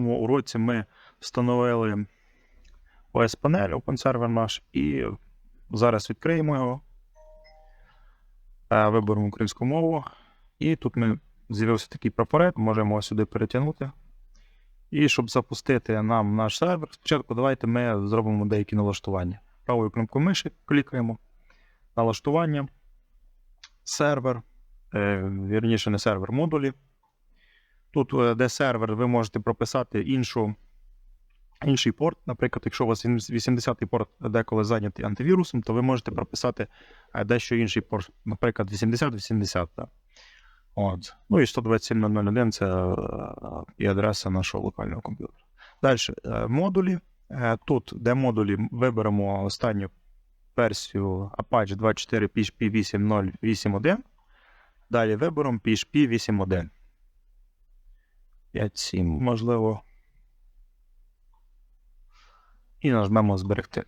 минулому уроці ми встановили OS панель, Open Server наш, і зараз відкриємо його. Е, Виберемо українську мову. І тут ми з'явився такий прапорець, можемо сюди перетягнути. І щоб запустити нам наш сервер, спочатку давайте ми зробимо деякі налаштування. Правою кнопкою миші клікаємо. Налаштування. Сервер. Е, вірніше, не сервер, модулі. Тут, е, де сервер, ви можете прописати іншу, інший порт. Наприклад, якщо у вас 80-й порт деколи зайнятий антивірусом, то ви можете прописати е, дещо інший порт, наприклад, 8080. Да? От. Ну і 127.001 це е, і адреса нашого локального комп'ютера. Далі модулі. Тут, де модулі, виберемо останню версію Apache 24 PHP 8.0.8.1. Далі виберемо PHP 8.1. 5.7, можливо. І нажмемо зберегти.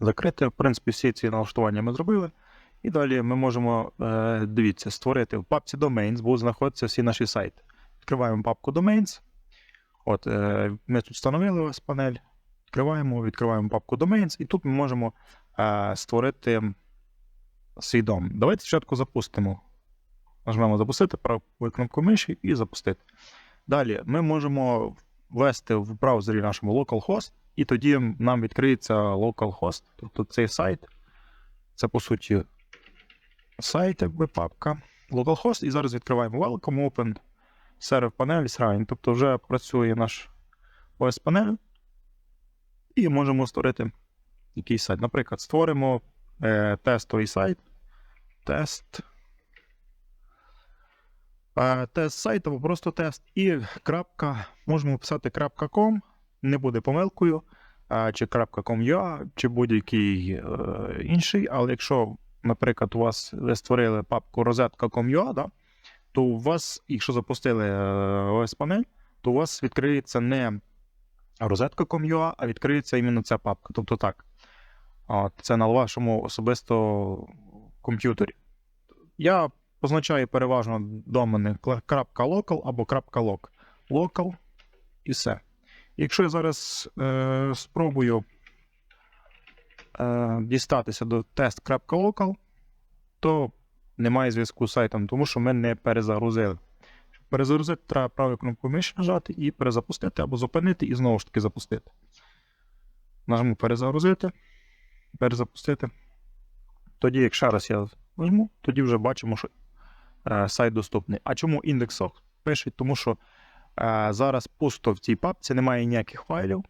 Закрити. В принципі, всі ці налаштування ми зробили. І далі ми можемо, е, дивіться, створити в папці Domains, будуть знаходитися всі наші сайти. Відкриваємо папку Domains. От, е, Ми тут встановили ось панель. Відкриваємо, відкриваємо папку Domains, і тут ми можемо е, створити свій дом. Давайте спочатку запустимо. Нажмемо запустити, правою кнопку миші і запустити. Далі ми можемо ввести в браузері нашому localhost, і тоді нам відкриється localhost. Тобто цей сайт, це по суті сайт, якби папка localhost, і зараз відкриваємо Welcome, Open, Server Panel, Shrine. Тобто вже працює наш OS панель. І можемо створити якийсь сайт. Наприклад, створимо е, тестовий сайт. Тест. Тест сайт або просто тест. І крапка, можемо писати .com, не буде помилкою, чи .com.ua, чи будь-який е, інший. Але якщо, наприклад, у вас ви створили папку розетка.com.ua, да, то у вас, якщо запустили е, ось панель, то у вас відкриється не розетка.com.ua, а відкриється іменно ця папка. Тобто так. Це на вашому особисто комп'ютері. Я позначаю переважно домени .local або .loc. Local і все. Якщо я зараз е, спробую е, дістатися до test.local, то немає зв'язку з сайтом, тому що ми не перезагрузили. Щоб перезагрузити, треба правою кнопкою миші нажати і перезапустити або зупинити, і знову ж таки запустити. Нажму перезагрузити, перезапустити. Тоді, як ще раз я нажму, тоді вже бачимо, що сайт доступний. А чому індексок? Пишуть, тому що е, зараз пусто в цій папці немає ніяких файлів,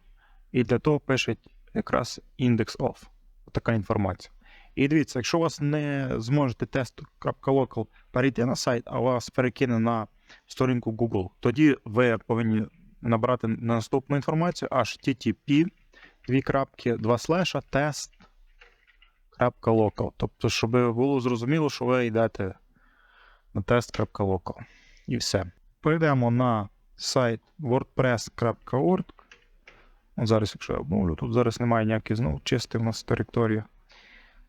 і для того пишуть якраз index off. Така інформація. І дивіться, якщо у вас не зможете test.local перейти на сайт, а вас перекине на сторінку Google, тоді ви повинні набрати наступну інформацію http дві крапки, два слеша, test.local. Тобто, щоб було зрозуміло, що ви йдете на test.local. І все. Перейдемо на сайт wordpress.org. Зараз, якщо я обновлю, тут зараз немає ніяких знову чисти у нас територія.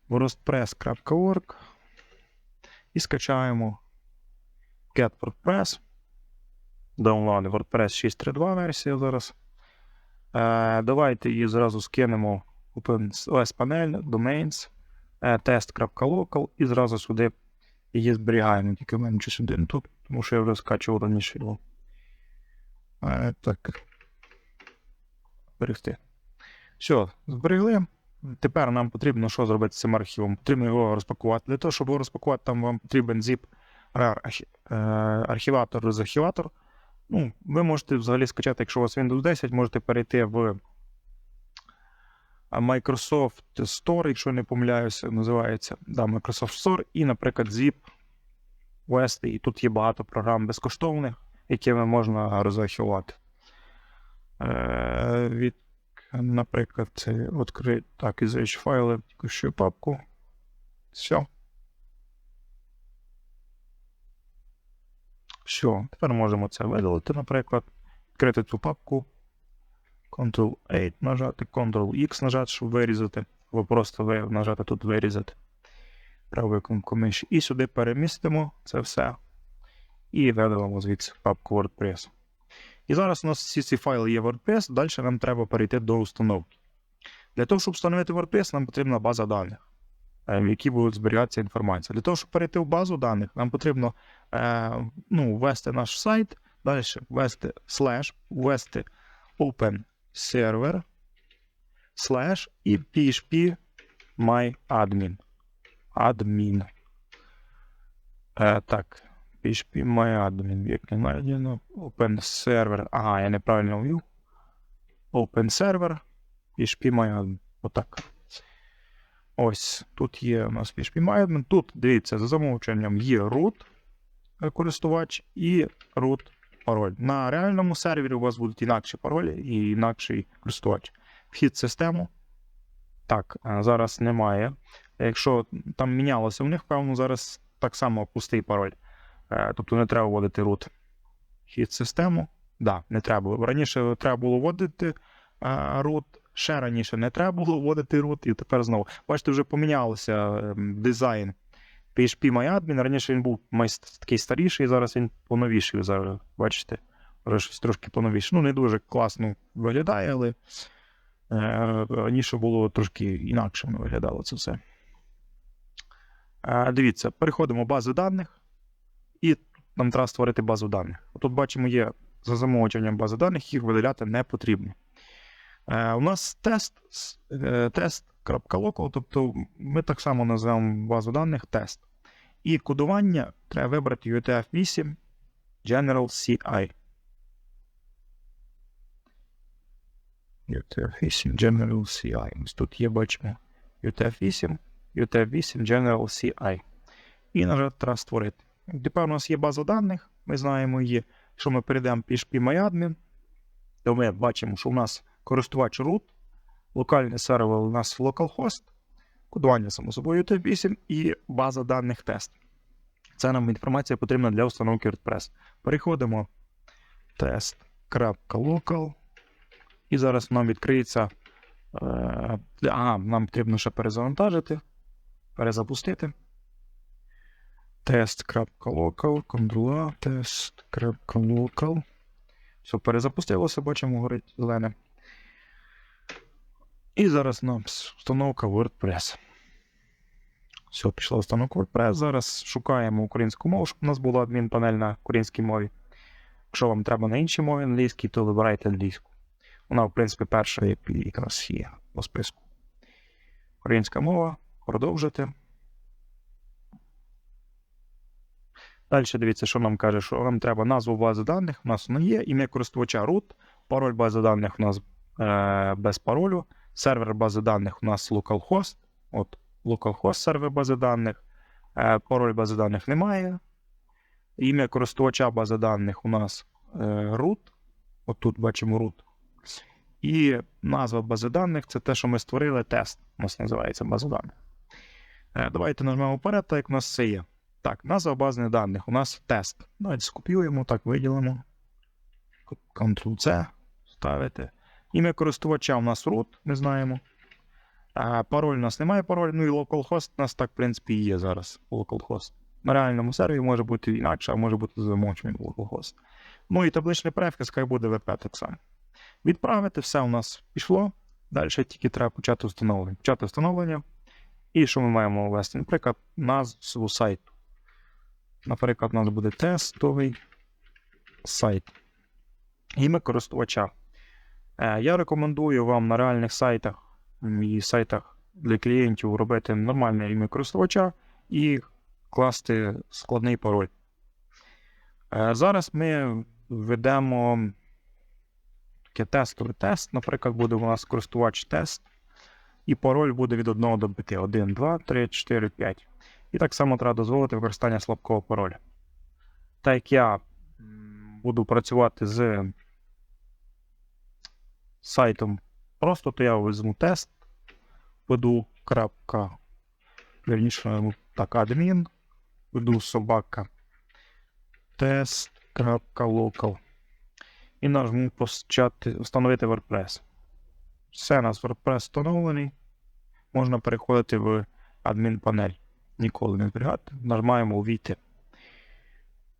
wordpress.org і скачаємо Get WordPress. Download WordPress 6.3.2 версія зараз. Е, Давайте її зразу скинемо OS панель, domains, е, test.local і зразу сюди її зберігаємо. Тільки в мене щось один тут, тому що я вже скачував раніше його. Е, так. Зберегти. Все, зберегли. Тепер нам потрібно що зробити з цим архівом? Потрібно його розпакувати. Для того, щоб його розпакувати, там вам потрібен zip архіватор з архіватор. Ну, ви можете взагалі скачати, якщо у вас Windows 10, можете перейти в Microsoft Store, якщо не помиляюся, називається да, Microsoft Store, і, наприклад, Zip ввести. І тут є багато програм безкоштовних, якими можна розрахувати. Е, від, Наприклад, відкрити так, із rich файли, що папку. Все. Все, тепер можемо це видалити, наприклад, відкрити цю папку, Ctrl-A нажати, Ctrl-X нажати, щоб вирізати, або просто нажати тут вирізати правою кнопкою миші. І сюди перемістимо це все. І видалимо звідси папку WordPress. І зараз у нас всі ці файли є WordPress, далі нам треба перейти до установки. Для того, щоб встановити WordPress, нам потрібна база даних, е, в якій буде зберігатися інформація. Для того, щоб перейти в базу даних, нам потрібно е, ну, ввести наш сайт, далі ввести slash, ввести open server, slash і php myadmin. Admin. Е, так, PHP myadmin, як не знайдено. Open server. Ага, я неправильно ввів. Open server. PHP myadmin. Отак. Ось тут є у нас PHP myadmin. Тут, дивіться, за замовченням є root е, користувач і root пароль. На реальному сервері у вас будуть інакші паролі і інакший користувач. Вхід в систему. Так, е, зараз немає. Якщо там мінялося у них, певно, зараз так само пустий пароль. Е, Тобто не треба вводити root. Вхід в систему. Да, не треба. Раніше треба було вводити е, root, ще раніше не треба було вводити root, і тепер знову. Бачите, вже помінялося ем, дизайн PHP MyAdmin. Раніше він був такий старіший, зараз він поновіший. Зараз, бачите, вже щось трошки поновіше. Ну, не дуже класно виглядає, але е, раніше було трошки інакше виглядало це все. Е, Дивіться, переходимо в базу даних, і нам треба створити базу даних. Тут бачимо, є за замовченням бази даних, їх видаляти не потрібно. Е, у нас тест, е, тест.local, тобто ми так само називаємо базу даних тест. І кодування треба вибрати UTF-8 General CI. UTF-8 General CI. Ось тут є, бачимо, UTF-8, UTF-8 General CI. І нажати треба створити. Тепер у нас є база даних, ми знаємо її. Якщо ми перейдемо PHP MyAdmin, то ми бачимо, що у нас користувач root, локальний сервер у нас localhost, кодування, само собою, UTF-8 і база даних тест. Це нам інформація потрібна для установки WordPress. Переходимо test.local. І зараз нам відкриється. Е, а, нам потрібно ще перезавантажити, перезапустити. Test.local, Ctrl-A, test.local. Все, перезапустилося, бачимо, горить зелене. І зараз нам встановка WordPress. Все, пішла установка WordPress. Зараз шукаємо українську мову, щоб у нас була адмінпанель на українській мові. Якщо вам треба на іншій мові англійській, то вибирайте англійську. Вона, в принципі, перша якраз є по списку. Українська мова. Продовжити. Далі дивіться, що нам каже, що нам треба назву бази даних. У нас вона є, ім'я користувача root, пароль бази даних у нас е, без паролю, сервер бази даних у нас localhost. От, localhost сервер бази даних, е, пароль бази даних немає. Ім'я користувача бази даних у нас е, root. От тут бачимо root. І назва бази даних це те, що ми створили тест. У нас називається база даних. Е, давайте нажмемо вперед, так як у нас все є. Так, назва бази даних. У нас тест. Давайте скопіюємо, так, виділимо. Ctrl-C. Ставити. Ім'я користувача у нас root, ми знаємо. А, пароль у нас немає паролю, ну і localhost у нас так, в принципі, є зараз. Localhost. На реальному сервері може бути інакше, а може бути замовчений localhost. Ну і табличний префікс, хай буде VP так само. Відправити, все у нас пішло. Далі тільки треба почати встановлення. Почати встановлення. І що ми маємо ввести? Наприклад, назву сайту. Наприклад, у нас буде тестовий сайт. Ім'я користувача. Е, Я рекомендую вам на реальних сайтах і сайтах для клієнтів робити нормальне ім'я користувача і класти складний пароль. Е, Зараз ми введемо таке тестовий тест. Наприклад, буде у нас користувач тест. І пароль буде від 1 до 5. 1, 2, 3, 4, 5. І так само треба дозволити використання слабкого пароля. Так як я буду працювати з сайтом просто, то я візьму тест, веду крапка, верніше, так, адмін, веду собака test.local і нажму почати встановити WordPress. Все, у нас WordPress встановлений. Можна переходити в адмінпанель. Ніколи не зберігати. Нажимаємо увійти.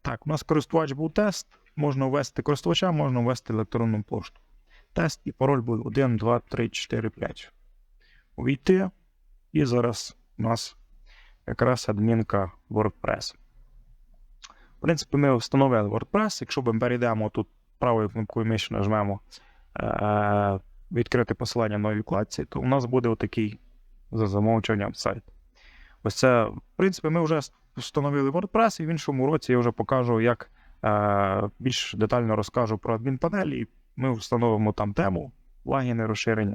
Так, у нас користувач був тест. можна ввести користувача, можна ввести електронну пошту. Тест і пароль буде 1, 2, 3, 4, 5. Увійти. І зараз у нас якраз адмінка WordPress. В принципі, ми встановили WordPress. Якщо ми перейдемо тут правою кнопкою миші нажмемо е- відкрити посилання на новій вкладці, то у нас буде отакий за замовчуванням сайт. Ось це, в принципі, ми вже встановили WordPress, і в іншому році я вже покажу, як е- більш детально розкажу про адмінпанель, і ми встановимо там тему, лагіни, розширення